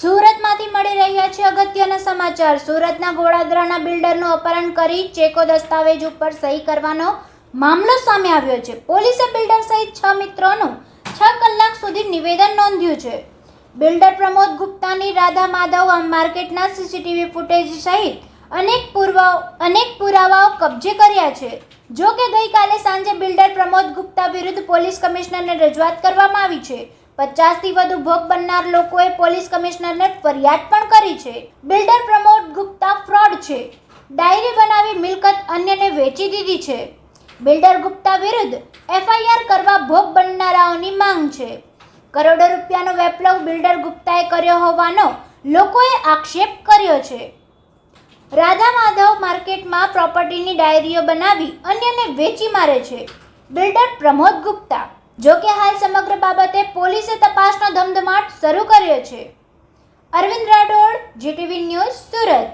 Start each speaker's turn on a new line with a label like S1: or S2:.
S1: સુરતમાંથી મળી રહ્યા છે અગત્યના સમાચાર. સુરતના ગોળાદરાના બિલ્ડરનું અપહરણ કરી ચેકો દસ્તાવેજ ઉપર સહી કરવાનો મામલો સામે આવ્યો છે. પોલીસે બિલ્ડર સહિત છ મિત્રોનું છ કલાક સુધી નિવેદન નોંધ્યું છે. બિલ્ડર પ્રમોદ ગુપ્તાની રાધા માધવ માર્કેટના સીસીટીવી ફૂટેજ સહિત અનેક પુરાવાઓ અનેક પુરાવાઓ કબજે કર્યા છે. જો કે ગઈકાલે સાંજે બિલ્ડર પ્રમોદ ગુપ્તા વિરુદ્ધ પોલીસ કમિશનરને રજૂઆત કરવામાં આવી છે. પચાસથી વધુ ભોગ બનનાર લોકોએ પોલીસ કમિશનરને ફરિયાદ પણ કરી છે. બિલ્ડર પ્રમોદ ગુપ્તા ફ્રોડ છે. ડાયરી બનાવી મિલકત અન્યને વેચી દીધી છે. બિલ્ડર ગુપ્તા વિરુદ્ધ એફઆઈઆર કરવા ભોગ બનનારાઓની માંગ છે. કરોડો રૂપિયાનો વેપલો બિલ્ડર ગુપ્તાએ કર્યો હોવાનો લોકોએ આક્ષેપ કર્યો છે. રાધા માધવ માર્કેટમાં પ્રોપર્ટીની ડાયરીઓ બનાવી અન્યને વેચી મારે છે. બિલ્ડર પ્રમોદ ગુપ્તા જો કે હાલ સમગ્ર બાબતે પોલીસે તપાસનો ધમધમાટ શરૂ કર્યો છે. Arvind Rathod, GTV news, Surat.